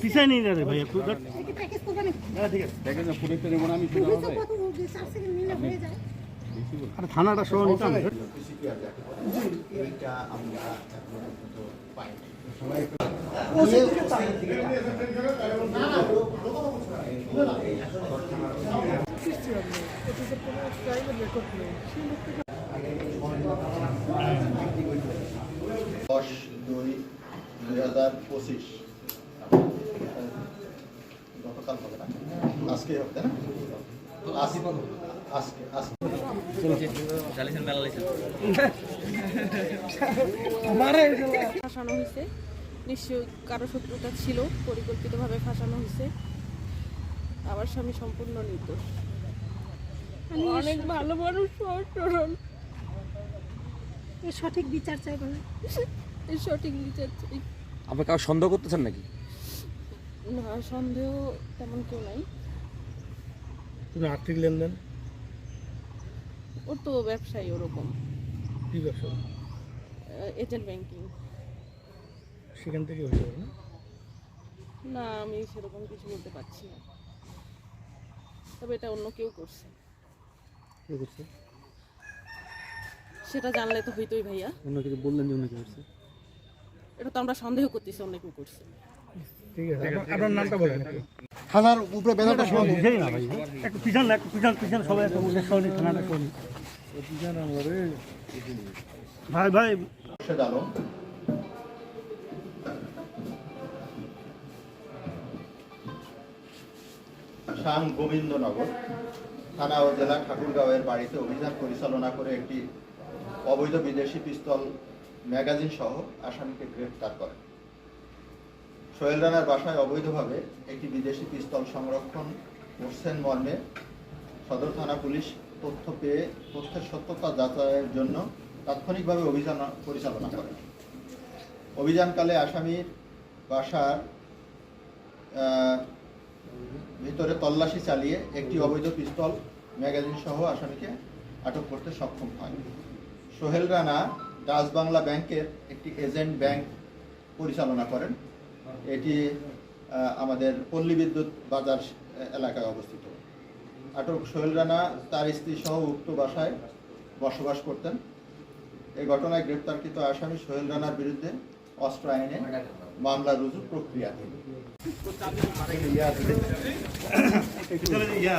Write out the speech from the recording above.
পিছাই নিয়ে যাবে ভাই ঠিক আছে আর থানাটা সহ নিতাম দশ দুই দুই হাজার পঁচিশ। গতকাল হবে না। আজকে হবে তাই না? আজকে আজকে আজকে। ফাঁসানো হয়েছে। নিশ্চয়ই কারও শত্রুতা ছিল পরিকল্পিতভাবে ফাঁসানো হয়েছে। আমার স্বামী সম্পূর্ণ নির্দোষ। অনেক ভালো মানুষ সরল সঠিক বিচার চাই সঠিক বিচার চাই। আপনি কাউ সন্দেহ করতেছেন নাকি? না সন্দেহ তেমন কেউ নাই। তুমি আর্থিক লেনদেন? ওর তো ব্যবসায়ী ওরকম। কি ব্যবসা? এজেন্ট ব্যাংকিং সেখান থেকে হতে পারে না? না আমি সেরকম কিছু বলতে পারছি না। তবে এটা অন্য কেউ করছে। কে করছে? সেটা জানলে তো হইতোই ভাইয়া। অন্য কিছু বললেন যে অন্য কি করছে? এটা তো আমরা সন্দেহ করতেছি অন্য কেউ করছে। ঠিক আছে। আপনার- নামটা বলেন থানার উপরে বেলাটা সব বুঝেই না ভাই। একটু পিছন না, একটু পিছন পিছন সবাই একটু বুঝে থানাটা। ভাই ভাই। শাম গোবিন্দনগর থানা ও জেলা ঠাকুরগাঁওয়ের বাড়িতে অভিযান পরিচালনা করে একটি অবৈধ বিদেশি পিস্তল ম্যাগাজিন সহ আসামিকে গ্রেফতার করে। সোহেল রানার বাসায় অবৈধভাবে একটি বিদেশি পিস্তল সংরক্ষণ করছেন মর্মে সদর থানা পুলিশ তথ্য পেয়ে তথ্যের সত্যতা যাচাইয়ের জন্য তাৎক্ষণিকভাবে অভিযান পরিচালনা করে অভিযানকালে আসামির বাসার ভিতরে তল্লাশি চালিয়ে একটি অবৈধ পিস্তল, ম্যাগাজিন সহ আসামিকে আটক করতে সক্ষম হয়। সোহেল রানা ডাচ বাংলা ব্যাংকের একটি এজেন্ট ব্যাংক পরিচালনা করেন। এটি আমাদের পল্লী বিদ্যুৎ বাজার এলাকায় অবস্থিত। আটক সোহেল রানা তার স্ত্রী সহ উক্ত বাসায় বসবাস করতেন। এই ঘটনায় গ্রেপ্তারকৃত আসামি সোহেল রানার বিরুদ্ধে অস্ত্র আইনে মামলা রুজু প্রক্রিয়াধীন। ইয়ে